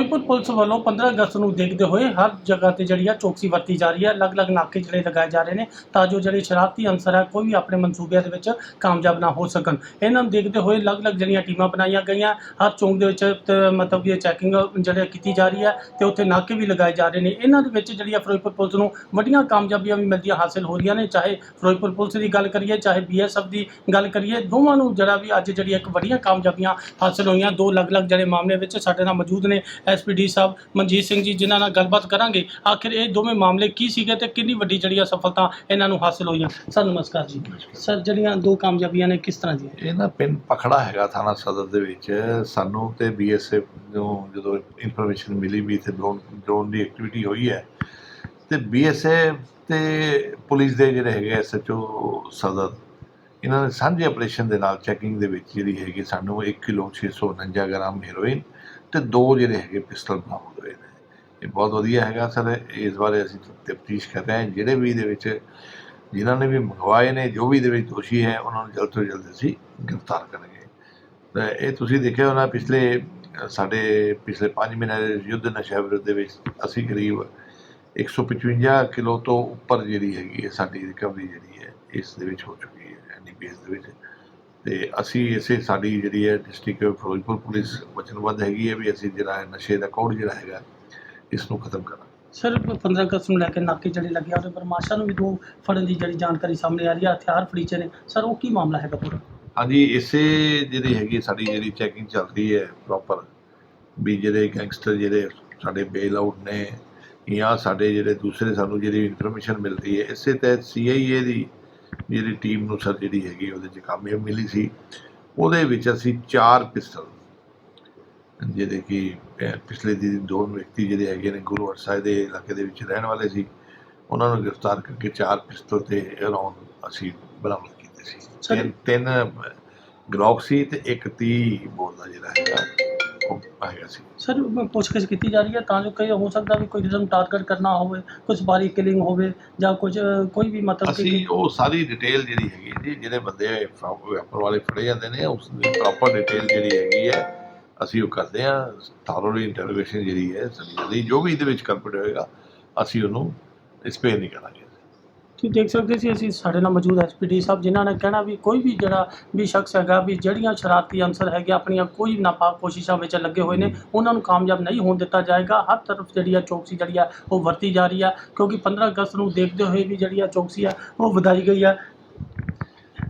Firozpur police ਵੱਲੋਂ 15 ਅਗਸਤ ਨੂੰ ਦੇਖਦੇ ਹੋਏ ਹਰ ਜਗ੍ਹਾ ਤੇ ਜਿਹੜੀ ਆ ਚੌਕਸੀ ਵਰਤੀ ਜਾ ਰਹੀ ਹੈ। ਅਲੱਗ-ਅਲੱਗ ਨਾਕੇ ਜਿਹੜੇ ਲਗਾਏ ਜਾ ਰਹੇ ਨੇ ਤਾਂ ਜੋ ਜਿਹੜੇ ਸ਼ਰਾਰਤੀ ਅਨਸਰ ਹੈ ਕੋਈ ਵੀ ਆਪਣੇ ਮਨਸੂਬਿਆਂ ਦੇ ਵਿੱਚ ਕਾਮਯਾਬ ਨਾ ਹੋ ਸਕਣ। ਇਹਨਾਂ ਨੂੰ ਦੇਖਦੇ ਹੋਏ ਅਲੱਗ-ਅਲੱਗ ਜਿਹੜੀਆਂ ਟੀਮਾਂ ਬਣਾਈਆਂ ਗਈਆਂ। ਹਰ ਚੌਂਕ ਦੇ ਵਿੱਚ ਤੇ ਮਤਲਬ ਕਿ ਚੈਕਿੰਗ ਜਿਹੜੇ ਕੀਤੀ ਜਾ ਰਹੀ ਹੈ ਤੇ ਉੱਥੇ ਨਾਕੇ ਵੀ ਲਗਾਏ ਜਾ ਰਹੇ ਨੇ। ਇਹਨਾਂ ਦੇ ਵਿੱਚ ਜਿਹੜੀ ਆ ਫਿਰੋਜ਼ਪੁਰ ਪੁਲਿਸ ਨੂੰ ਵੱਡੀਆਂ ਕਾਮਯਾਬੀਆਂ ਵੀ ਮਿਲਦੀਆਂ ਹਾਸਲ ਹੋ ਰਹੀਆਂ ਨੇ। ਚਾਹੇ ਫਿਰੋਜ਼ਪੁਰ ਪੁਲਿਸ ਦੀ ਗੱਲ ਕਰੀਏ, ਚਾਹੇ ਬੀਐਸਐਫ ਦੀ ਗੱਲ ਕਰੀਏ, ਦੋਵਾਂ ਨੂੰ ਜਿਹੜਾ ਵੀ ਅੱਜ ਜਿਹੜੀ ਇੱਕ ਵੱਡੀਆਂ ਕਾਮਯਾਬੀਆਂ ਹਾਸਲ ਹੋਈਆਂ। ਦੋ ਅਲੱਗ-ਅਲੱਗ ਜਿਹੜੇ ਮਾਮਲੇ ਵਿੱਚ ਸਾਡੇ ਨਾਲ ਮੌਜੂਦ ਨੇ। ਐਸਪੀਡੀ ਸਾਹਿਬ ਮਨਜੀਤ ਸਿੰਘ ਜੀ ਜਿਨ੍ਹਾਂ ਨਾਲ ਗੱਲਬਾਤ ਕਰਾਂਗੇ ਆਖਿਰ ਇਹ ਦੋਵੇਂ ਮਾਮਲੇ ਕੀ ਸੀਗੇ ਤੇ ਕਿੰਨੀ ਵੱਡੀ ਜਿਹੜੀ ਸਫਲਤਾ ਇਹਨਾਂ ਨੂੰ ਹਾਸਲ ਹੋਈਆਂ ਸਰ ਨਮਸਕਾਰ ਜੀ। ਸਰ ਜਿਹੜੀਆਂ ਦੋ ਕਾਮਯਾਬੀਆਂ ਨੇ ਕਿਸ ਤਰ੍ਹਾਂ ਦੀਆਂ ਇਹ ਨਾ ਪਿੰਡ ਪਖੜਾ ਹੈਗਾ ਥਾਣਾ ਸਦਰ ਦੇ ਵਿੱਚ। ਸਾਨੂੰ ਤੇ ਬੀਐਸਐਫ ਨੂੰ ਜਦੋਂ ਇਨਫੋਰਮੇਸ਼ਨ ਮਿਲੀ ਵੀ ਇੱਥੇ ਡਰੋਨ ਡਰੋਨ ਦੀ ਐਕਟੀਵਿਟੀ ਹੋਈ ਹੈ ਤੇ ਬੀਐਸਐਫ ਤੇ ਪੁਲਿਸ ਦੇ ਜਿਹੜੇ ਹੈਗੇ ਐਸਐਚਓ ਸਦਰ ਇਹਨਾਂ ਨੇ ਸਾਂਝੇ ਆਪਰੇਸ਼ਨ ਦੇ ਨਾਲ ਚੈਕਿੰਗ ਦੇ ਵਿੱਚ ਜਿਹੜੀ ਹੈਗੀ ਸਾਨੂੰ 1 ਕਿਲੋ 649 ਗ੍ਰਾਮ ਹੈਰੋਇਨ ਤੇ ਦੋ ਜਿਹੜੇ ਹੈਗੇ ਪਿਸਟਲ ਬਰਾਮਦ ਹੋਏ ਨੇ। ਇਹ ਬਹੁਤ ਵਧੀਆ ਹੈਗਾ ਸਰ। ਇਸ ਬਾਰੇ ਅਸੀਂ ਤਫਤੀਸ਼ ਕਰ ਰਹੇ ਹਾਂ। ਜਿਹੜੇ ਵੀ ਇਹਦੇ ਵਿੱਚ ਜਿਨ੍ਹਾਂ ਨੇ ਵੀ ਮੰਗਵਾਏ ਨੇ, ਜੋ ਵੀ ਇਹਦੇ ਵਿੱਚ ਦੋਸ਼ੀ ਹੈ, ਉਹਨਾਂ ਨੂੰ ਜਲਦ ਤੋਂ ਜਲਦ ਅਸੀਂ ਗ੍ਰਿਫਤਾਰ ਕਰਾਂਗੇ। ਤਾਂ ਇਹ ਤੁਸੀਂ ਦੇਖਿਆ ਹੋਣਾ, ਪਿਛਲੇ, ਸਾਡੇ ਪਿਛਲੇ 5 ਮਹੀਨੇ ਦੇ ਯੁੱਧ ਨਸ਼ਾ ਵਿਰੁੱਧ ਦੇ ਵਿੱਚ ਅਸੀਂ ਕਰੀਬ 155 ਕਿਲੋ ਤੋਂ ਉੱਪਰ ਜਿਹੜੀ ਹੈਗੀ ਹੈ, ਸਾਡੀ ਰਿਕਵਰੀ ਜਿਹੜੀ ਹੈ, ਇਸ ਦੇ ਵਿੱਚ ਹੋ ਚੁੱਕੀ ਹੈ ਐਨਡੀਪੀਐਸ ਦੇ ਵਿੱਚ। ਤੇ ਅਸੀਂ ਇਸੇ ਸਾਡੀ ਜਿਹੜੀ ਹੈ ਡਿਸਟ੍ਰਿਕਟ ਫਿਰੋਜ਼ਪੁਰ ਪੁਲਿਸ ਵਚਨਬੱਧ ਹੈਗੀ ਹੈ ਵੀ ਅਸੀਂ ਜਿਹੜਾ ਹੈ ਨਸ਼ੇ ਦਾ ਕੌੜ ਜਿਹੜਾ ਹੈਗਾ ਇਸ ਨੂੰ ਖਤਮ ਕਰਾਂਗੇ। ਸਰ 15 ਅਗਸਤ ਨੂੰ ਲੈ ਕੇ ਨਾਕੇ ਜਿਹੜੇ ਲੱਗੇ ਆ ਉਹਦੇ ਬਰਮਾਸ਼ਾ ਨੂੰ ਵੀ ਦੋ ਫੜਨ ਦੀ ਜਿਹੜੀ ਜਾਣਕਾਰੀ ਸਾਹਮਣੇ ਆ ਰਹੀ ਹੈ ਹਥਿਆਰ ਫੜੀਚੇ ਨੇ। ਸਰ ਉਹ ਕੀ ਮਾਮਲਾ ਹੈਗਾ ਪੂਰਾ? ਹਾਂਜੀ ਇਸੇ ਜਿਹੜੀ ਹੈਗੀ ਸਾਡੀ ਜਿਹੜੀ ਚੈਕਿੰਗ ਚੱਲ ਰਹੀ ਹੈ ਪ੍ਰੋਪਰ ਵੀ ਜਿਹੜੇ ਗੈਂਗਸਟਰ ਜਿਹੜੇ ਸਾਡੇ ਬੇਲ ਆਊਟ ਨੇ ਜਾਂ ਸਾਡੇ ਜਿਹੜੇ ਦੂਸਰੇ ਸਾਨੂੰ ਜਿਹੜੀ ਇਨਫੋਰਮੇਸ਼ਨ ਮਿਲ ਰਹੀ ਹੈ ਇਸੇ ਤਹਿਤ ਸੀਆਈਏ ਦੀ ਜਿਹੜੀ ਟੀਮ ਨੂੰ ਸਰ ਜਿਹੜੀ ਹੈਗੀ ਉਹਦੇ 'ਚ ਕਾਮਯਾਬ ਮਿਲੀ ਸੀ। ਉਹਦੇ ਵਿੱਚ ਅਸੀਂ ਚਾਰ ਪਿਸਟਲ ਜਿਹੜੇ ਕਿ ਪਿਛਲੇ ਦਿਨ ਦੋ ਵਿਅਕਤੀ ਜਿਹੜੇ ਹੈਗੇ ਨੇ ਗੁਰੂ ਸਾਹਿਬ ਦੇ ਇਲਾਕੇ ਦੇ ਵਿੱਚ ਰਹਿਣ ਵਾਲੇ ਸੀ। ਉਹਨਾਂ ਨੂੰ ਗ੍ਰਿਫਤਾਰ ਕਰਕੇ ਚਾਰ ਪਿਸਤਲ ਤੇ ਰੌਂਦ ਅਸੀਂ ਬਰਾਮਦ ਕੀਤੇ ਸੀ। ਤਿੰਨ ਗਲੌਕ ਸੀ ਤੇ ਇੱਕ 30 ਬੋਰ ਦਾ ਜਿਹੜਾ ਹੈਗਾ। ਹੈਗਾ ਸੀ। ਸਰ ਪੁੱਛਗਿੱਛ ਕੀਤੀ ਜਾ ਰਹੀ ਹੈ ਤਾਂ ਜੋ ਕਈ ਹੋ ਸਕਦਾ ਵੀ ਕੋਈ ਨੂੰ ਟਾਰਗੇਟ ਕਰਨਾ ਹੋਵੇ ਕੁਝ ਬਾਰੀ ਕਿਲਿੰਗ ਹੋਵੇ ਜਾਂ ਕੁਝ ਕੋਈ ਵੀ ਮਤਲਬ ਕਿ ਅਸੀਂ ਉਹ ਸਾਰੀ ਡਿਟੇਲ ਜਿਹੜੀ ਹੈਗੀ ਜੀ ਜਿਹੜੇ ਬੰਦੇ ਵੈਪਰ ਵਾਲੇ ਫੜੇ ਜਾਂਦੇ ਨੇ ਉਸ ਦੀ ਪ੍ਰੋਪਰ ਡਿਟੇਲ ਜਿਹੜੀ ਹੈਗੀ ਹੈ ਅਸੀਂ ਉਹ ਕਰਦੇ ਹਾਂ। ਥਾਰੋਲੀ ਇੰਟਰੋਗੇਸ਼ਨ ਜਿਹੜੀ ਹੈ ਸਾਡੀ ਜੋ ਵੀ ਇਹਦੇ ਵਿੱਚ ਕਲਪਟ ਹੋਏਗਾ ਅਸੀਂ ਉਹਨੂੰ ਸਪੇਅਰ ਨਹੀਂ ਕਰਾਂਗੇ। ਤੁਸੀਂ ਦੇਖ ਸਕਦੇ ਸੀ? ਅਸੀਂ ਸਾਡੇ ਨਾਲ ਮੌਜੂਦ ਐਸਪੀਡੀ ਸਾਹਿਬ, ਜਿਨ੍ਹਾਂ ਨੇ ਕਹਿਣਾ ਵੀ ਕੋਈ ਵੀ ਜਿਹੜਾ ਵੀ ਸ਼ਖਸ ਹੈਗਾ, ਵੀ ਜਿਹੜੀਆਂ ਸ਼ਰਾਰਤੀ ਅੰਸਰ ਹੈਗੇ, ਆਪਣੀਆਂ ਕੋਈ ਨਾਪਾਕ ਕੋਸ਼ਿਸ਼ਾਂ ਵਿੱਚ ਲੱਗੇ ਹੋਏ ਨੇ, ਉਹਨਾਂ ਨੂੰ ਕਾਮਯਾਬ ਨਹੀਂ ਹੋਣ ਦਿੱਤਾ ਜਾਏਗਾ। ਹਰ ਤਰਫ ਜਿਹੜੀ ਆ ਚੌਕਸੀ ਜਿਹੜੀ ਆ, ਉਹ ਵਰਤੀ ਜਾ ਰਹੀ ਆ, ਕਿਉਂਕਿ 15 ਅਗਸਤ ਨੂੰ ਦੇਖਦੇ ਹੋਏ ਵੀ ਜਿਹੜੀ ਆ ਚੌਕਸੀ ਆ, ਉਹ ਵਧਾਈ ਗਈ ਆ।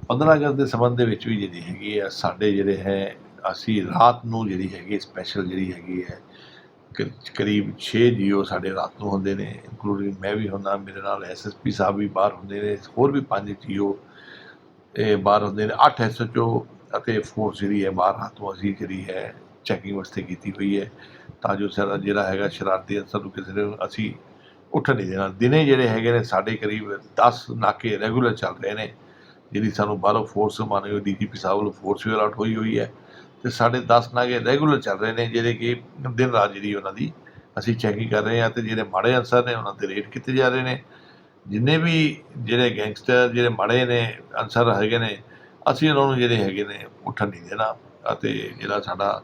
15 ਅਗਸਤ ਦੇ ਸੰਬੰਧ ਦੇ ਵਿੱਚ ਵੀ ਜਿਹੜੀ ਹੈਗੀ ਆ, ਸਾਡੇ ਜਿਹੜੇ ਹੈ, ਅਸੀਂ ਰਾਤ ਨੂੰ ਜਿਹੜੀ ਹੈਗੀ ਸਪੈਸ਼ਲ ਜਿਹੜੀ ਹੈਗੀ ਹੈ ਕਰੀਬ 6 ਜੀਓ ਸਾਡੇ ਰਾਤ ਨੂੰ ਹੁੰਦੇ ਨੇ ਇਨਕਲੂਡਿੰਗ ਮੈਂ ਵੀ ਹੁੰਦਾ, ਮੇਰੇ ਨਾਲ ਐਸਐਸਪੀ ਸਾਹਿਬ ਵੀ ਬਾਹਰ ਹੁੰਦੇ ਨੇ, ਹੋਰ ਵੀ ਪੰਜ ਜੀਓ, ਇਹ ਬਾਹਰ ਹੁੰਦੇ ਨੇ 8 ਐਸਐਚਓ ਅਤੇ ਫੋਰਸ ਜਿਹੜੀ ਹੈ, ਬਾਹਰ ਰਾਤ ਨੂੰ ਅਸੀਂ ਜਿਹੜੀ ਹੈ ਚੈਕਿੰਗ ਵਾਸਤੇ ਕੀਤੀ ਹੋਈ ਹੈ। ਤਾਂ ਜੋ ਸਾਡਾ ਜਿਹੜਾ ਹੈਗਾ ਸ਼ਰਾਰਤੀ ਅਨਸਰ ਨੂੰ ਕਿਸੇ ਨੂੰ ਅਸੀਂ ਉੱਠਣ ਨਹੀਂ ਦੇਣਾ। ਦਿਨੇ ਜਿਹੜੇ ਹੈਗੇ ਨੇ, ਸਾਡੇ ਕਰੀਬ 10 ਨਾਕੇ ਰੈਗੂਲਰ ਚੱਲ ਰਹੇ ਨੇ, ਜਿਹੜੀ ਸਾਨੂੰ ਬਾਹਰੋਂ ਫੋਰਸ ਮਾਨੇ ਹੋਈ ਡੀਜੀਪੀ ਸਾਹਿਬ ਵੱਲੋਂ ਫੋਰਸ ਵੀ ਅਲਾਟ ਹੋਈ ਹੋਈ ਹੈ। ਤੇ ਸਾਡੇ 10 ਨਾਗੇ ਰੈਗੂਲਰ ਚੱਲ ਰਹੇ ਨੇ, ਜਿਹੜੇ ਕਿ ਦਿਨ ਰਾਤ ਜਿਹੜੀ ਉਹਨਾਂ ਦੀ ਅਸੀਂ ਚੈਕਿੰਗ ਕਰ ਰਹੇ ਹਾਂ ਤੇ ਜਿਹੜੇ ਮਾੜੇ ਅਨਸਰ ਨੇ ਉਹਨਾਂ ਤੇ ਰੇਡ ਕੀਤੇ ਜਾ ਰਹੇ ਨੇ। ਜਿੰਨੇ ਵੀ ਜਿਹੜੇ ਗੈਂਗਸਟਰ ਜਿਹੜੇ ਮਾੜੇ ਨੇ, ਅਨਸਰ ਹੈਗੇ ਨੇ, ਅਸੀਂ ਉਹਨਾਂ ਨੂੰ ਜਿਹੜੇ ਹੈਗੇ ਨੇ ਉੱਠਣ ਨਹੀਂ ਦੇਣਾ ਅਤੇ ਜਿਹੜਾ ਸਾਡਾ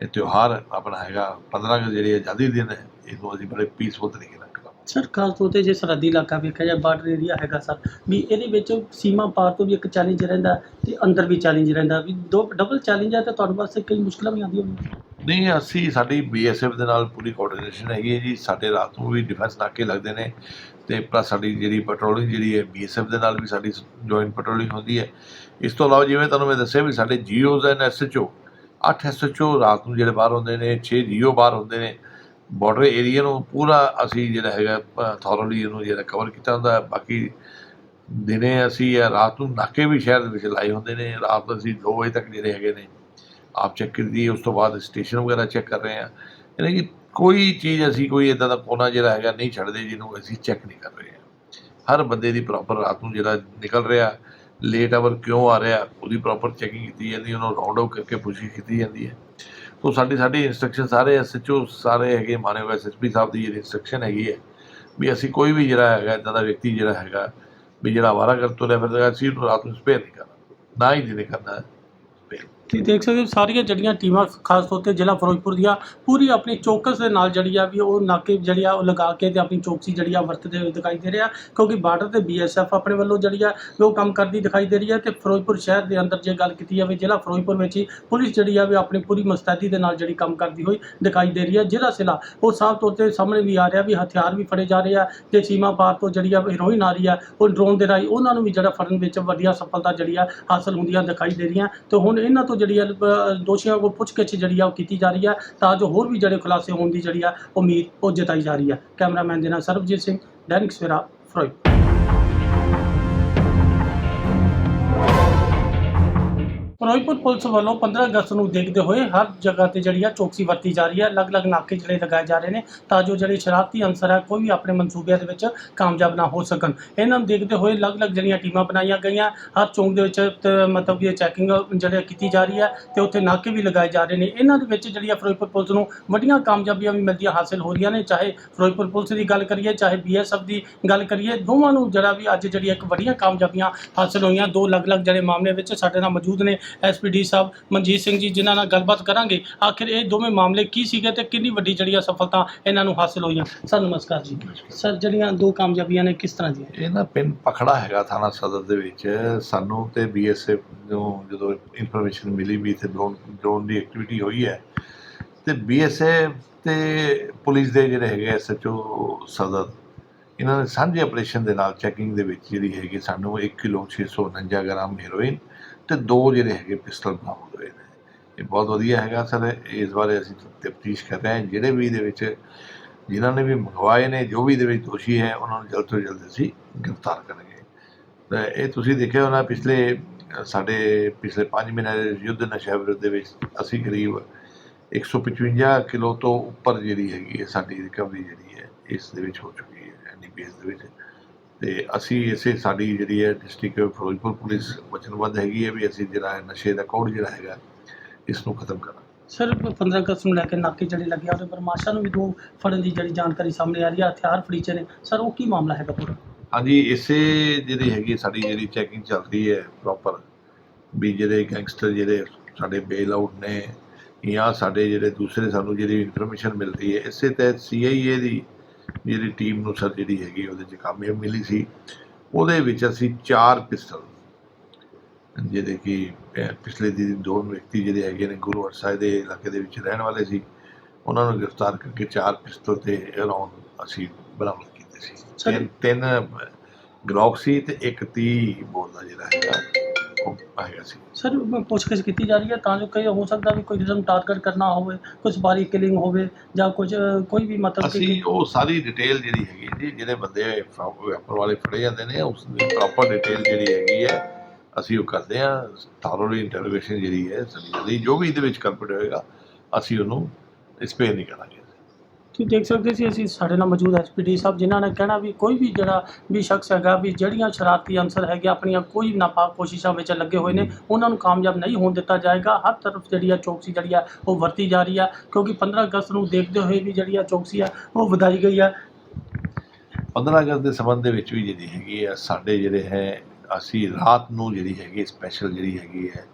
ਇਹ ਤਿਉਹਾਰ ਆਪਣਾ ਹੈਗਾ 15 ਅਗਸਤ ਜਿਹੜੀ ਆਜ਼ਾਦੀ ਦਿਨ ਹੈ, ਇਹਨੂੰ ਅਸੀਂ ਬੜੇ ਪੀਸਫੁਲ ਤਰੀਕੇ ਨਾਲ ਸਰ ਖਾਸ ਤੌਰ ਤੇ ਜੇ ਸਰਹੱਦੀ ਇਲਾਕਾ ਵੇਖਿਆ ਜਾਏ ਬਾਰਡਰ ਏਰੀਆ ਹੈਗਾ ਸਰ, ਵੀ ਇਹਦੇ ਵਿੱਚ ਸੀਮਾ ਪਾਰ ਤੋਂ ਵੀ ਇੱਕ ਚੈਲੰਜ ਰਹਿੰਦਾ ਤੇ ਅੰਦਰ ਵੀ ਚੈਲੰਜ ਰਹਿੰਦਾ, ਵੀ ਦੋ ਡਬਲ ਚੈਲੰਜ ਹੈ ਤੇ ਤੁਹਾਡੇ ਵਾਸਤੇ ਕਈ ਮੁਸ਼ਕਲਾਂ ਵੀ ਆਉਂਦੀਆਂ ਹੋਣਗੀਆਂ। ਨਹੀਂ, ਅਸੀਂ, ਸਾਡੀ ਬੀਐਸਐਫ ਦੇ ਨਾਲ ਪੂਰੀ ਕੋਆਰਡੀਨੇਸ਼ਨ ਹੈਗੀ ਹੈ ਜੀ, ਸਾਡੇ ਰਾਤ ਨੂੰ ਵੀ ਡਿਫੈਂਸ ਨਾਕੇ ਲੱਗਦੇ ਨੇ ਤੇ ਪਲੱਸ ਸਾਡੀ ਜਿਹੜੀ ਪੈਟਰੋਲਿੰਗ ਜਿਹੜੀ ਹੈ ਬੀਐਸਐਫ ਦੇ ਨਾਲ ਵੀ ਸਾਡੀ ਜੁਆਇੰਟ ਪੈਟਰੋਲਿੰਗ ਹੁੰਦੀ ਹੈ। ਇਸ ਤੋਂ ਇਲਾਵਾ ਜਿਵੇਂ ਤੁਹਾਨੂੰ ਮੈਂ ਦੱਸਿਆ ਵੀ ਸਾਡੇ ਜੀਓਜ਼ ਐਂਡ ਐਸਐਚਓ 8 ਐਸਐਚਓ ਰਾਤ ਨੂੰ ਜਿਹੜੇ ਬਾਹਰ ਹੁੰਦੇ ਨੇ 6 ਜੀਓ ਬਾਹਰ ਹੁੰਦੇ ਨੇ ਬਾਰਡਰ ਏਰੀਆ ਨੂੰ ਪੂਰਾ ਅਸੀਂ ਜਿਹੜਾ ਹੈਗਾ ਥੋਰਲੀ ਇਹਨੂੰ ਜਿਹੜਾ ਕਵਰ ਕੀਤਾ ਹੁੰਦਾ ਬਾਕੀ ਦਿਨੇ ਅਸੀਂ ਇਹ ਰਾਤ ਨੂੰ ਨਾਕੇ ਵੀ ਸ਼ਹਿਰ ਦੇ ਵਿੱਚ ਲਾਏ ਹੁੰਦੇ ਨੇ। ਰਾਤ ਨੂੰ ਅਸੀਂ 2 ਵਜੇ ਤੱਕ ਜਿਹੜੇ ਹੈਗੇ ਨੇ, ਆਪ ਚੈੱਕ ਕਰਦੀ ਉਸ ਤੋਂ ਬਾਅਦ ਸਟੇਸ਼ਨ ਵਗੈਰਾ ਚੈੱਕ ਕਰ ਰਹੇ ਹਾਂ। ਯਾਨੀ ਕਿ ਕੋਈ ਚੀਜ਼ ਅਸੀਂ ਕੋਈ ਇਦਾਂ ਦਾ ਕੋਨਾ ਜਿਹੜਾ ਹੈਗਾ ਨਹੀਂ ਛੱਡਦੇ, ਜਿਹਨੂੰ ਅਸੀਂ ਚੈੱਕ ਨਹੀਂ ਕਰ ਰਹੇ ਹਾਂ। ਹਰ ਬੰਦੇ ਦੀ ਪ੍ਰੋਪਰ ਰਾਤ ਨੂੰ ਜਿਹੜਾ ਨਿਕਲ ਰਿਹਾ ਲੇਟ ਆਵਰ ਕਿਉਂ ਆ ਰਿਹਾ, ਉਹਦੀ ਪ੍ਰੋਪਰ ਚੈਕਿੰਗ ਕੀਤੀ ਜਾਂਦੀ ਉਹਨੂੰ ਰਾਉਂਡ ਆਊਟ ਕਰਕੇ ਪੁੱਛੀ ਕੀਤੀ ਜਾਂਦੀ ਹੈ। ਸੋ ਸਾਡੀ ਸਾਡੀ ਇਨਸਟਰਕਸ਼ਨ ਸਾਰੇ ਐਸਐਚਓ ਸਾਰੇ ਹੈਗੇ ਮਾਨਯੋਗ ਐਸਐਸਪੀ ਸਾਹਿਬ ਦੀ ਜਿਹੜੀ ਇਨਸਟਰਕਸ਼ਨ ਹੈਗੀ ਹੈ, ਵੀ ਅਸੀਂ ਕੋਈ ਵੀ ਜਿਹੜਾ ਹੈਗਾ, ਇਦਾਂ ਦਾ ਵਿਅਕਤੀ ਜਿਹੜਾ ਹੈਗਾ, ਵੀ ਜਿਹੜਾ ਵਾਰਾ ਕਰ ਤੁਰਿਆ ਫਿਰਦਾ, ਅਸੀਂ ਉਹਨੂੰ ਰਾਤ ਨੂੰ ਸਪੇਅਰ ਨਹੀਂ ਕਰਨਾ, ਨਾ ਹੀ ਦਿਨੇ ਕਰਨਾ। ਤੁਸੀਂ ਦੇਖ ਸਕਦੇ ਹੋ ਸਾਰੀਆਂ ਜਿਹੜੀਆਂ ਟੀਮਾਂ ਖਾਸ ਤੌਰ ਤੇ ਜ਼ਿਲ੍ਹਾ ਫਿਰੋਜ਼ਪੁਰ ਦੀਆਂ, ਪੂਰੀ ਆਪਣੀ ਚੌਕਸ ਦੇ ਨਾਲ ਜਿਹੜੀ ਆ ਵੀ ਉਹ ਨਾਕੇ ਜਿਹੜੀ ਆ ਉਹ ਲਗਾ ਕੇ ਤੇ ਆਪਣੀ ਚੌਕਸੀ ਜਿਹੜੀ ਆ ਵਰਤਦੇ ਹੋਏ ਦਿਖਾਈ ਦੇ ਰਿਹਾ ਕਿਉਂਕਿ ਬਾਰਡਰ ਤੇ ਬੀਐਸਐਫ ਆਪਣੇ ਵੱਲੋਂ ਜਿਹੜੀ ਆ ਉਹ ਕੰਮ ਕਰਦੀ ਦਿਖਾਈ ਦੇ ਰਹੀ ਹੈ ਤੇ ਫਿਰੋਜ਼ਪੁਰ ਸ਼ਹਿਰ ਦੇ ਅੰਦਰ ਜੇ ਗੱਲ ਕੀਤੀ ਜਾਵੇ, ਜ਼ਿਲ੍ਹਾ ਫਿਰੋਜ਼ਪੁਰ ਵਿੱਚ ਹੀ ਪੁਲਿਸ ਜਿਹੜੀ ਆ ਵੀ ਆਪਣੀ ਪੂਰੀ ਮੁਸਤੈਦੀ ਦੇ ਨਾਲ ਜਿਹੜੀ ਕੰਮ ਕਰਦੀ ਹੋਈ ਦਿਖਾਈ ਦੇ ਰਹੀ ਹੈ। ਜ਼ਿਲ੍ਹਾ ਸਿਲਾ, ਉਹ ਸਾਫ਼ ਤੌਰ ਤੇ ਸਾਹਮਣੇ ਵੀ ਆ ਰਿਹਾ ਵੀ ਹਥਿਆਰ ਵੀ ਫੜੇ ਜਾ ਰਹੇ ਆ ਤੇ ਸੀਮਾ ਪਾਰ ਤੋਂ ਜਿਹੜੀ ਆ ਹੀਰੋਇਨ ਆ ਰਹੀ ਆ, ਉਹ ਡਰੋਨ ਦੇ ਰਾਹੀਂ ਉਹਨਾਂ ਨੂੰ ਵੀ ਜਿਹੜਾ ਫੜਨ ਵਿੱਚ ਵਧੀਆ ਸਫਲਤਾ ਜਿਹੜੀ ਆ ਹਾਸਲ ਹੁੰਦੀਆਂ ਦਿਖਾਈ ਦੇ ਰਹੀਆਂ ਤੇ ਹੁਣ ਇਹਨਾਂ ਤੋਂ ਜਿਹੜੀ ਹੈ ਦੋਸ਼ੀਆਂ ਕੋਲ ਪੁੱਛਗਿੱਛ ਜਿਹੜੀ ਆ ਉਹ ਕੀਤੀ ਜਾ ਰਹੀ ਹੈ ਤਾਂ ਜੋ ਹੋਰ ਵੀ ਜਿਹੜੇ ਖੁਲਾਸੇ ਹੋਣ ਦੀ ਜਿਹੜੀ ਆ, ਉਮੀਦ ਉਹ ਜਤਾਈ ਜਾ ਰਹੀ ਹੈ ਕੈਮਰਾਮੈਨ ਦੇ ਨਾਲ ਸਰਬਜੀਤ ਸਿੰਘ, ਦੈਨਿਕ ਸਵੇਰਾ ਫਰੋਈ ਫਿਰੋਜ਼ਪੁਰ ਪੁਲਿਸ ਵੱਲੋਂ 15 ਅਗਸਤ ਨੂੰ ਦੇਖਦੇ ਹੋਏ ਹਰ ਜਗ੍ਹਾ ਤੇ ਜਿਹੜੀ ਆ ਚੌਕਸੀ ਵਰਤੀ ਜਾ ਰਹੀ ਹੈ। ਅਲੱਗ-ਅਲੱਗ ਨਾਕੇ ਜਿਹੜੇ ਲਗਾਏ ਜਾ ਰਹੇ ਨੇ ਤਾਂ ਜੋ ਜਿਹੜੇ ਸ਼ਰਾਰਤੀ ਅਨਸਰ ਹੈ ਕੋਈ ਵੀ ਆਪਣੇ ਮਨਸੂਬਿਆਂ ਦੇ ਵਿੱਚ ਕਾਮਯਾਬ ਨਾ ਹੋ ਸਕਣ। ਇਹਨਾਂ ਨੂੰ ਦੇਖਦੇ ਹੋਏ ਅਲੱਗ-ਅਲੱਗ ਜਿਹੜੀਆਂ ਟੀਮਾਂ ਬਣਾਈਆਂ ਗਈਆਂ। ਹਰ ਚੌਂਕ ਦੇ ਵਿੱਚ ਮਤਲਬ ਕਿ ਚੈਕਿੰਗ ਜਿਹੜੇ ਕੀਤੀ ਜਾ ਰਹੀ ਹੈ ਤੇ ਉੱਥੇ ਨਾਕੇ ਵੀ ਲਗਾਏ ਜਾ ਰਹੇ ਨੇ। ਇਹਨਾਂ ਦੇ ਵਿੱਚ ਜਿਹੜੀ ਆ ਫਿਰੋਜ਼ਪੁਰ ਪੁਲਿਸ ਨੂੰ ਵੱਡੀਆਂ ਕਾਮਯਾਬੀਆਂ ਵੀ ਮਿਲਦੀਆਂ ਹਾਸਲ ਹੋ ਰਹੀਆਂ ਨੇ। ਚਾਹੇ ਫਿਰੋਜ਼ਪੁਰ ਪੁਲਿਸ ਦੀ ਗੱਲ ਕਰੀਏ, ਚਾਹੇ ਬੀਐਸਐਫ ਦੀ ਗੱਲ ਕਰੀਏ, ਦੋਵਾਂ ਨੂੰ ਜਿਹੜਾ ਵੀ ਅੱਜ ਜਿਹੜੀ ਇੱਕ ਵੱਡੀਆਂ ਕਾਮਯਾਬੀਆਂ ਹਾਸਲ ਹੋਈਆਂ। ਦੋ ਅਲੱਗ-ਅਲੱਗ ਜਿਹੜੇ ਮਾਮਲੇ ਵਿੱਚ ਸਾਡੇ ਨਾਲ ਮੌਜੂਦ ਨੇ। ਐਸਪੀਡੀ ਸਾਹਿਬ ਮਨਜੀਤ ਸਿੰਘ ਜੀ ਜਿਨ੍ਹਾਂ ਨਾਲ ਗੱਲਬਾਤ ਕਰਾਂਗੇ ਆਖਿਰ ਇਹ ਦੋਵੇਂ ਮਾਮਲੇ ਕੀ ਸੀਗੇ ਤੇ ਕਿੰਨੀ ਵੱਡੀ ਜਿਹੜੀ ਸਫਲਤਾ ਇਹਨਾਂ ਨੂੰ ਹਾਸਲ ਹੋਈਆਂ ਸਰ ਨਮਸਕਾਰ ਜੀ। ਸਰ ਜਿਹੜੀਆਂ ਦੋ ਕਾਮਯਾਬੀਆਂ ਨੇ ਕਿਸ ਤਰ੍ਹਾਂ ਦੀਆਂ ਇਹ ਨਾ ਪਿੰਡ ਪਖੜਾ ਹੈਗਾ ਥਾਣਾ ਸਦਰ ਦੇ ਵਿੱਚ। ਸਾਨੂੰ ਤੇ ਬੀਐਸਐਫ ਨੂੰ ਜਦੋਂ ਇਨਫੋਰਮੇਸ਼ਨ ਮਿਲੀ ਵੀ ਇੱਥੇ ਡਰੋਨ ਡਰੋਨ ਦੀ ਐਕਟੀਵਿਟੀ ਹੋਈ ਹੈ ਤੇ ਬੀਐਸਐਫ ਤੇ ਪੁਲਿਸ ਦੇ ਜਿਹੜੇ ਹੈਗੇ ਐਸਐਚਓ ਸਦਰ ਇਹਨਾਂ ਨੇ ਸਾਂਝੇ ਆਪਰੇਸ਼ਨ ਦੇ ਨਾਲ ਚੈਕਿੰਗ ਦੇ ਵਿੱਚ ਜਿਹੜੀ ਹੈਗੀ ਸਾਨੂੰ 1 ਕਿਲੋ 649 ਗ੍ਰਾਮ ਹੈਰੋਇਨ ਤੇ ਦੋ ਜਿਹੜੇ ਹੈਗੇ ਪਿਸਟਲ ਬਰਾਮਦ ਹੋਏ ਨੇ। ਇਹ ਬਹੁਤ ਵਧੀਆ ਹੈਗਾ ਸਰ। ਇਸ ਬਾਰੇ ਅਸੀਂ ਤਫਤੀਸ਼ ਕਰ ਰਹੇ ਹਾਂ। ਜਿਹੜੇ ਵੀ ਇਹਦੇ ਵਿੱਚ ਜਿਨ੍ਹਾਂ ਨੇ ਵੀ ਮੰਗਵਾਏ ਨੇ, ਜੋ ਵੀ ਇਹਦੇ ਵਿੱਚ ਦੋਸ਼ੀ ਹੈ, ਉਹਨਾਂ ਨੂੰ ਜਲਦ ਤੋਂ ਜਲਦ ਅਸੀਂ ਗ੍ਰਿਫਤਾਰ ਕਰਾਂਗੇ। ਤਾਂ ਇਹ ਤੁਸੀਂ ਦੇਖਿਆ ਹੋਣਾ, ਪਿਛਲੇ, ਸਾਡੇ ਪਿਛਲੇ 5 ਮਹੀਨੇ ਦੇ ਯੁੱਧ ਨਸ਼ਾ ਵਿਰੁੱਧ ਦੇ ਵਿੱਚ ਅਸੀਂ ਕਰੀਬ 155 ਕਿਲੋ ਤੋਂ ਉੱਪਰ ਜਿਹੜੀ ਹੈਗੀ ਹੈ, ਸਾਡੀ ਰਿਕਵਰੀ ਜਿਹੜੀ ਹੈ, ਇਸ ਦੇ ਵਿੱਚ ਹੋ ਚੁੱਕੀ ਹੈ ਐਨਡੀਪੀਐਸ ਦੇ ਵਿੱਚ। ਤੇ ਅਸੀਂ ਇਸੇ ਸਾਡੀ ਜਿਹੜੀ ਹੈ ਡਿਸਟ੍ਰਿਕਟ ਫਿਰੋਜ਼ਪੁਰ ਪੁਲਿਸ ਵਚਨਬੱਧ ਹੈਗੀ ਹੈ ਵੀ ਅਸੀਂ ਜਿਹੜਾ ਹੈ ਨਸ਼ੇ ਦਾ ਕੌੜ ਜਿਹੜਾ ਹੈਗਾ ਇਸ ਨੂੰ ਖਤਮ ਕਰਾਂਗੇ। ਸਰ 15 ਅਗਸਤ ਨੂੰ ਲੈ ਕੇ ਨਾਕੇ ਜਿਹੜੇ ਲੱਗੇ ਆ ਉਹਦੇ ਬਰਮਾਸ਼ਾ ਨੂੰ ਵੀ ਦੋ ਫੜਨ ਦੀ ਜਿਹੜੀ ਜਾਣਕਾਰੀ ਸਾਹਮਣੇ ਆ ਰਹੀ ਹੈ ਹਥਿਆਰ ਫੜੀਚੇ ਨੇ। ਸਰ ਉਹ ਕੀ ਮਾਮਲਾ ਹੈਗਾ ਪੂਰਾ? ਹਾਂਜੀ ਇਸੇ ਜਿਹੜੀ ਹੈਗੀ ਸਾਡੀ ਜਿਹੜੀ ਚੈਕਿੰਗ ਚੱਲ ਰਹੀ ਹੈ ਪ੍ਰੋਪਰ ਵੀ ਜਿਹੜੇ ਗੈਂਗਸਟਰ ਜਿਹੜੇ ਸਾਡੇ ਬੇਲ ਆਊਟ ਨੇ ਜਾਂ ਸਾਡੇ ਜਿਹੜੇ ਦੂਸਰੇ ਸਾਨੂੰ ਜਿਹੜੀ ਇਨਫੋਰਮੇਸ਼ਨ ਮਿਲ ਰਹੀ ਹੈ ਇਸੇ ਤਹਿਤ ਸੀਆਈਏ ਦੀ ਜਿਹੜੀ ਟੀਮ ਨੂੰ ਸਰ ਜਿਹੜੀ ਹੈਗੀ ਉਹਦੇ 'ਚ ਕਾਮਯਾਬ ਮਿਲੀ ਸੀ। ਉਹਦੇ ਵਿੱਚ ਅਸੀਂ ਚਾਰ ਪਿਸਟਲ ਜਿਹੜੇ ਕਿ ਪਿਛਲੇ ਦਿਨ ਦੋ ਵਿਅਕਤੀ ਜਿਹੜੇ ਹੈਗੇ ਨੇ ਗੁਰੂ ਸਾਹਿਬ ਦੇ ਇਲਾਕੇ ਦੇ ਵਿੱਚ ਰਹਿਣ ਵਾਲੇ ਸੀ। ਉਹਨਾਂ ਨੂੰ ਗ੍ਰਿਫਤਾਰ ਕਰਕੇ ਚਾਰ ਪਿਸਤਲ ਤੇ ਰੌਂਦ ਅਸੀਂ ਬਰਾਮਦ ਕੀਤੇ ਸੀ। ਤਿੰਨ ਤਿੰਨ ਗਲੌਕ ਸੀ ਤੇ ਇੱਕ 30 ਬੋਰ ਦਾ ਜਿਹੜਾ ਹੈਗਾ। ਹੈਗਾ ਸੀ। ਸਰ ਪੁੱਛਗਿੱਛ ਕੀਤੀ ਜਾ ਰਹੀ ਹੈ ਤਾਂ ਜੋ ਕਈ ਹੋ ਸਕਦਾ ਵੀ ਕੋਈ ਕਿਸਮ ਟਾਰਗੇਟ ਕਰਨਾ ਹੋਵੇ ਕੁਝ ਬਾਰੀ ਕਿਲਿੰਗ ਹੋਵੇ ਜਾਂ ਕੁਝ ਕੋਈ ਵੀ ਮਤਲਬ ਕਿ ਅਸੀਂ ਉਹ ਸਾਰੀ ਡਿਟੇਲ ਜਿਹੜੀ ਹੈਗੀ ਜੀ ਜਿਹੜੇ ਬੰਦੇ ਵੈਪਰ ਵਾਲੇ ਫੜੇ ਜਾਂਦੇ ਨੇ ਉਸ ਦੀ ਪ੍ਰੋਪਰ ਡਿਟੇਲ ਜਿਹੜੀ ਹੈਗੀ ਹੈ ਅਸੀਂ ਉਹ ਕਰਦੇ ਹਾਂ। ਥਾਰੋਲੀ ਇੰਟਰੋਗੇਸ਼ਨ ਜਿਹੜੀ ਹੈ ਸਾਡੀ ਜੋ ਵੀ ਇਹਦੇ ਵਿੱਚ ਕਲਪਟ ਹੋਏਗਾ ਅਸੀਂ ਉਹਨੂੰ ਸਪੇਅਰ ਨਹੀਂ ਕਰਾਂਗੇ। ਤੁਸੀਂ ਦੇਖ ਸਕਦੇ ਸੀ ਅਸੀਂ? ਸਾਡੇ ਨਾਲ ਮੌਜੂਦ ਐਸਪੀਡੀ ਸਾਹਿਬ, ਜਿਨ੍ਹਾਂ ਨੇ ਕਹਿਣਾ ਵੀ ਕੋਈ ਵੀ ਜਿਹੜਾ ਵੀ ਸ਼ਖਸ ਹੈਗਾ, ਵੀ ਜਿਹੜੀਆਂ ਸ਼ਰਾਰਤੀ ਅੰਸਰ ਹੈਗੇ, ਆਪਣੀਆਂ ਕੋਈ ਨਾਪਾਕ ਕੋਸ਼ਿਸ਼ਾਂ ਵਿੱਚ ਲੱਗੇ ਹੋਏ ਨੇ, ਉਹਨਾਂ ਨੂੰ ਕਾਮਯਾਬ ਨਹੀਂ ਹੋਣ ਦਿੱਤਾ ਜਾਏਗਾ। ਹਰ ਤਰਫ ਜਿਹੜੀ ਆ ਚੌਕਸੀ ਜਿਹੜੀ ਆ, ਉਹ ਵਰਤੀ ਜਾ ਰਹੀ ਆ, ਕਿਉਂਕਿ 15 ਅਗਸਤ ਨੂੰ ਦੇਖਦੇ ਹੋਏ ਵੀ ਜਿਹੜੀ ਆ ਚੌਕਸੀ ਆ, ਉਹ ਵਧਾਈ ਗਈ ਆ। 15 ਅਗਸਤ ਦੇ ਸੰਬੰਧ ਦੇ ਵਿੱਚ ਵੀ ਜਿਹੜੀ ਹੈਗੀ ਆ, ਸਾਡੇ ਜਿਹੜੇ ਹੈ, ਅਸੀਂ ਰਾਤ ਨੂੰ ਜਿਹੜੀ ਹੈਗੀ ਸਪੈਸ਼ਲ ਜਿਹੜੀ ਹੈਗੀ ਹੈ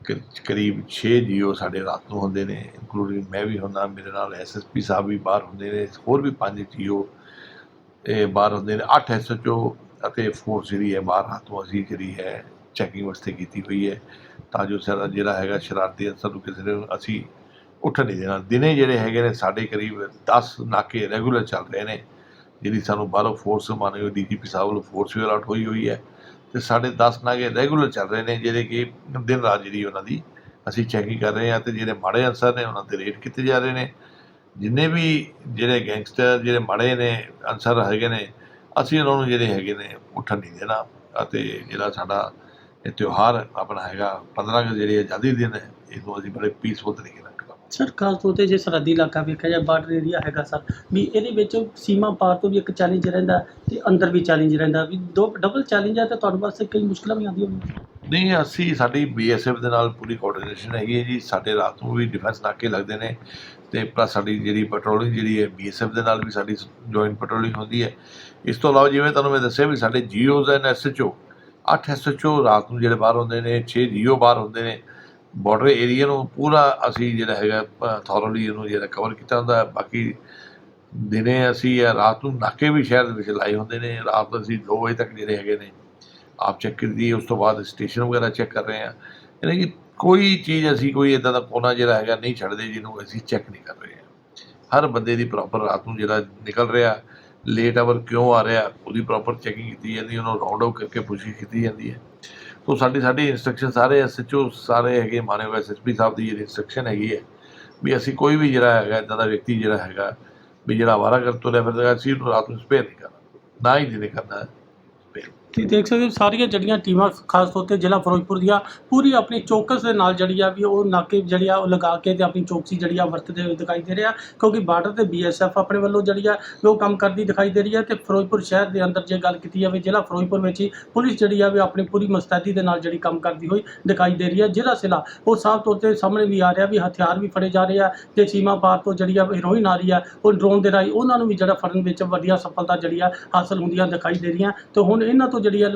ਕਰੀਬ 6 ਜੀਓ ਸਾਡੇ ਰਾਤ ਨੂੰ ਹੁੰਦੇ ਨੇ ਇਨਕਲੂਡਿੰਗ ਮੈਂ ਵੀ ਹੁੰਦਾ, ਮੇਰੇ ਨਾਲ ਐਸਐਸਪੀ ਸਾਹਿਬ ਵੀ ਬਾਹਰ ਹੁੰਦੇ ਨੇ, ਹੋਰ ਵੀ ਪੰਜ ਜੀਓ, ਇਹ ਬਾਹਰ ਹੁੰਦੇ ਨੇ 8 ਐਸਐਚਓ ਅਤੇ ਫੋਰਸ ਜਿਹੜੀ ਹੈ, ਬਾਹਰ ਰਾਤ ਨੂੰ ਅਸੀਂ ਜਿਹੜੀ ਹੈ ਚੈਕਿੰਗ ਵਾਸਤੇ ਕੀਤੀ ਹੋਈ ਹੈ। ਤਾਂ ਜੋ ਸਾਡਾ ਜਿਹੜਾ ਹੈਗਾ ਸ਼ਰਾਰਤੀ ਅਨਸਰ ਨੂੰ ਕਿਸੇ ਨੂੰ ਅਸੀਂ ਉੱਠਣ ਨਹੀਂ ਦੇਣਾ। ਦਿਨੇ ਜਿਹੜੇ ਹੈਗੇ ਨੇ, ਸਾਡੇ ਕਰੀਬ 10 ਨਾਕੇ ਰੈਗੂਲਰ ਚੱਲ ਰਹੇ ਨੇ, ਜਿਹੜੀ ਸਾਨੂੰ ਬਾਹਰੋਂ ਫੋਰਸ ਮਾਨੇ ਡੀਜੀਪੀ ਸਾਹਿਬ ਵੱਲੋਂ ਫੋਰਸ ਵੀ ਅਲਾਟ ਹੋਈ ਹੋਈ ਹੈ। ਤੇ ਸਾਡੇ 10 ਨਾਗੇ ਰੈਗੂਲਰ ਚੱਲ ਰਹੇ ਨੇ, ਜਿਹੜੇ ਕਿ ਦਿਨ ਰਾਤ ਜਿਹੜੀ ਉਹਨਾਂ ਦੀ ਅਸੀਂ ਚੈਕਿੰਗ ਕਰ ਰਹੇ ਹਾਂ ਤੇ ਜਿਹੜੇ ਮਾੜੇ ਅਨਸਰ ਨੇ ਉਹਨਾਂ ਤੇ ਰੇਡ ਕੀਤੇ ਜਾ ਰਹੇ ਨੇ। ਜਿੰਨੇ ਵੀ ਜਿਹੜੇ ਗੈਂਗਸਟਰ ਜਿਹੜੇ ਮਾੜੇ ਨੇ, ਅਨਸਰ ਹੈਗੇ ਨੇ, ਅਸੀਂ ਉਹਨਾਂ ਨੂੰ ਜਿਹੜੇ ਹੈਗੇ ਨੇ ਉੱਠਣ ਨਹੀਂ ਦੇਣਾ। ਅਤੇ ਜਿਹੜਾ ਸਾਡਾ ਇਹ ਤਿਉਹਾਰ ਆਪਣਾ ਹੈਗਾ 15 ਅਗਸਤ ਜਿਹੜੀ ਆਜ਼ਾਦੀ ਦਿਨ ਹੈ, ਇਹਨੂੰ ਅਸੀਂ ਬੜੇ ਪੀਸਫੁਲ ਤਰੀਕੇ ਨਾਲ ਸਰ, ਖਾਸ ਤੌਰ ਤੇ ਜੇ ਸਰਹੱਦੀ ਇਲਾਕਾ ਵੇਖਿਆ ਜਾਏ ਬਾਰਡਰ ਏਰੀਆ ਹੈਗਾ ਸਰ, ਵੀ ਇਹਦੇ ਵਿੱਚ ਸੀਮਾ ਪਾਰ ਤੋਂ ਵੀ ਇੱਕ ਚੈਲੰਜ ਰਹਿੰਦਾ ਤੇ ਅੰਦਰ ਵੀ ਚੈਲੰਜ ਰਹਿੰਦਾ, ਵੀ ਦੋ ਡਬਲ ਚੈਲੰਜ ਹੈ ਤੇ ਤੁਹਾਡੇ ਵਾਸਤੇ ਕਈ ਮੁਸ਼ਕਲਾਂ ਵੀ ਆਉਂਦੀਆਂ ਹੋਣਗੀਆਂ। ਨਹੀਂ, ਅਸੀਂ, ਸਾਡੀ ਬੀਐਸਐਫ ਦੇ ਨਾਲ ਪੂਰੀ ਕੋਆਰਡੀਨੇਸ਼ਨ ਹੈਗੀ ਹੈ ਜੀ, ਸਾਡੇ ਰਾਤ ਨੂੰ ਵੀ ਡਿਫੈਂਸ ਨਾਕੇ ਲੱਗਦੇ ਨੇ ਤੇ ਪਲੱਸ ਸਾਡੀ ਜਿਹੜੀ ਪੈਟਰੋਲਿੰਗ ਜਿਹੜੀ ਹੈ ਬੀਐਸਐਫ ਦੇ ਨਾਲ ਵੀ ਸਾਡੀ ਜੁਆਇੰਟ ਪੈਟਰੋਲਿੰਗ ਹੁੰਦੀ ਹੈ। ਇਸ ਤੋਂ ਇਲਾਵਾ ਜਿਵੇਂ ਤੁਹਾਨੂੰ ਮੈਂ ਦੱਸਿਆ ਵੀ ਸਾਡੇ ਜੀਓਜ਼ ਐਂਡ ਐਸਐਚਓ 8 ਐਸਐਚਓ ਰਾਤ ਨੂੰ ਜਿਹੜੇ ਬਾਹਰ ਹੁੰਦੇ ਨੇ 6 ਜੀਓ ਬਾਹਰ ਹੁੰਦੇ ਨੇ ਬਾਰਡਰ ਏਰੀਆ ਨੂੰ ਪੂਰਾ ਅਸੀਂ ਜਿਹੜਾ ਹੈਗਾ ਥੋਰਲੀ ਇਹਨੂੰ ਜਿਹੜਾ ਕਵਰ ਕੀਤਾ ਹੁੰਦਾ ਬਾਕੀ ਦਿਨੇ ਅਸੀਂ, ਜਾਂ ਰਾਤ ਨੂੰ ਨਾਕੇ ਵੀ ਸ਼ਹਿਰ ਦੇ ਵਿੱਚ ਲਾਏ ਹੁੰਦੇ ਨੇ। ਰਾਤ ਨੂੰ ਅਸੀਂ 2 ਵਜੇ ਤੱਕ ਜਿਹੜੇ ਹੈਗੇ ਨੇ, ਆਪ ਚੈੱਕ ਕੀਤੀ ਉਸ ਤੋਂ ਬਾਅਦ ਸਟੇਸ਼ਨ ਵਗੈਰਾ ਚੈੱਕ ਕਰ ਰਹੇ ਹਾਂ। ਯਾਨੀ ਕਿ ਕੋਈ ਚੀਜ਼ ਅਸੀਂ ਕੋਈ ਇਦਾਂ ਦਾ ਕੋਨਾ ਜਿਹੜਾ ਹੈਗਾ ਨਹੀਂ ਛੱਡਦੇ, ਜਿਹਨੂੰ ਅਸੀਂ ਚੈੱਕ ਨਹੀਂ ਕਰ ਰਹੇ ਹਾਂ। ਹਰ ਬੰਦੇ ਦੀ ਪ੍ਰੋਪਰ ਰਾਤ ਨੂੰ ਜਿਹੜਾ ਨਿਕਲ ਰਿਹਾ ਲੇਟ ਆਵਰ ਕਿਉਂ ਆ ਰਿਹਾ, ਉਹਦੀ ਪ੍ਰੋਪਰ ਚੈਕਿੰਗ ਕੀਤੀ ਜਾਂਦੀ ਉਹਨੂੰ ਰਾਉਂਡ ਆਊਟ ਕਰਕੇ ਪੁੱਛੀ ਕੀਤੀ ਜਾਂਦੀ ਹੈ। ਸੋ ਸਾਡੀ ਸਾਡੀ ਇਨਸਟਰਕਸ਼ਨ ਸਾਰੇ ਐਸਐਚਓ ਸਾਰੇ ਹੈਗੇ ਮਾਨਯੋਗ ਐਸਐਸਪੀ ਸਾਹਿਬ ਦੀ ਜਿਹੜੀ ਇਨਸਟਰਕਸ਼ਨ ਹੈਗੀ ਹੈ ਵੀ ਅਸੀਂ ਕੋਈ ਵੀ ਜਿਹੜਾ ਹੈਗਾ, ਇਦਾਂ ਦਾ ਵਿਅਕਤੀ ਜਿਹੜਾ ਹੈਗਾ, ਵੀ ਜਿਹੜਾ ਵਾਰਾ ਕਰ ਤੁਰਿਆ ਫਿਰਦਾ ਅਸੀਂ ਉਹਨੂੰ ਰਾਤ ਨੂੰ ਸਪੇਅਰ ਨਹੀਂ ਕਰਨਾ, ਨਾ ਹੀ ਦਿਨੇ ਕਰਨਾ। ਤੁਸੀਂ ਦੇਖ ਸਕਦੇ ਹੋ ਸਾਰੀਆਂ ਜਿਹੜੀਆਂ ਟੀਮਾਂ ਖਾਸ ਤੌਰ ਤੇ ਜ਼ਿਲ੍ਹਾ ਫਿਰੋਜ਼ਪੁਰ ਦੀਆਂ, ਪੂਰੀ ਆਪਣੀ ਚੌਕਸ ਦੇ ਨਾਲ ਜਿਹੜੀ ਆ ਵੀ ਉਹ ਨਾਕੇ ਜਿਹੜੀ ਆ ਉਹ ਲਗਾ ਕੇ ਤੇ ਆਪਣੀ ਚੌਕਸੀ ਜਿਹੜੀ ਆ ਵਰਤਦੇ ਹੋਏ ਦਿਖਾਈ ਦੇ ਰਿਹਾ ਕਿਉਂਕਿ ਬਾਰਡਰ ਤੇ ਬੀਐਸਐਫ ਆਪਣੇ ਵੱਲੋਂ ਜਿਹੜੀ ਆ ਉਹ ਕੰਮ ਕਰਦੀ ਦਿਖਾਈ ਦੇ ਰਹੀ ਹੈ ਤੇ ਫਿਰੋਜ਼ਪੁਰ ਸ਼ਹਿਰ ਦੇ ਅੰਦਰ ਜੇ ਗੱਲ ਕੀਤੀ ਜਾਵੇ, ਜ਼ਿਲ੍ਹਾ ਫਿਰੋਜ਼ਪੁਰ ਵਿੱਚ ਹੀ ਪੁਲਿਸ ਜਿਹੜੀ ਆ ਵੀ ਆਪਣੀ ਪੂਰੀ ਮੁਸਤੈਦੀ ਦੇ ਨਾਲ ਜਿਹੜੀ ਕੰਮ ਕਰਦੀ ਹੋਈ ਦਿਖਾਈ ਦੇ ਰਹੀ ਹੈ। ਜ਼ਿਲ੍ਹਾ ਸਿਲਾ, ਉਹ ਸਾਫ਼ ਤੌਰ ਤੇ ਸਾਹਮਣੇ ਵੀ ਆ ਰਿਹਾ ਵੀ ਹਥਿਆਰ ਵੀ ਫੜੇ ਜਾ ਰਹੇ ਆ ਤੇ ਸੀਮਾ ਪਾਰ ਤੋਂ ਜਿਹੜੀ ਆ ਹੀਰੋਇਨ ਆ ਰਹੀ ਆ, ਉਹ ਡਰੋਨ ਦੇ ਰਾਹੀਂ ਉਹਨਾਂ ਨੂੰ ਵੀ ਜਿਹੜਾ ਫੜਨ ਵਿੱਚ ਵਧੀਆ ਸਫਲਤਾ ਜਿਹੜੀ ਆ ਹਾਸਲ ਹੁੰਦੀਆਂ ਦਿਖਾਈ ਦੇ ਰਹੀਆਂ ਤੇ ਹੁਣ ਇਹਨਾਂ ਤੋਂ ਜਿਹੜੀ ਹੈ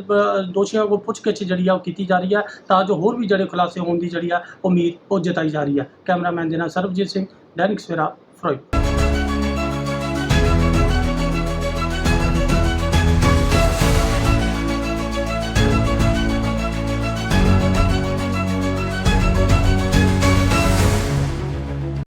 ਦੋਸ਼ੀਆਂ ਕੋਲ ਪੁੱਛਗਿੱਛ ਜਿਹੜੀ ਆ ਉਹ ਕੀਤੀ ਜਾ ਰਹੀ ਹੈ ਤਾਂ ਜੋ ਹੋਰ ਵੀ ਜਿਹੜੇ ਖੁਲਾਸੇ ਹੋਣ ਦੀ ਜਿਹੜੀ ਆ ਉਮੀਦ ਉਹ ਜਤਾਈ ਜਾ ਰਹੀ ਹੈ ਕੈਮਰਾਮੈਨ ਦੇ ਨਾਲ ਸਰਬਜੀਤ ਸਿੰਘ, ਦੈਨਿਕ ਸਵੇਰਾ ਫਿਰੋਜ਼ਪੁਰ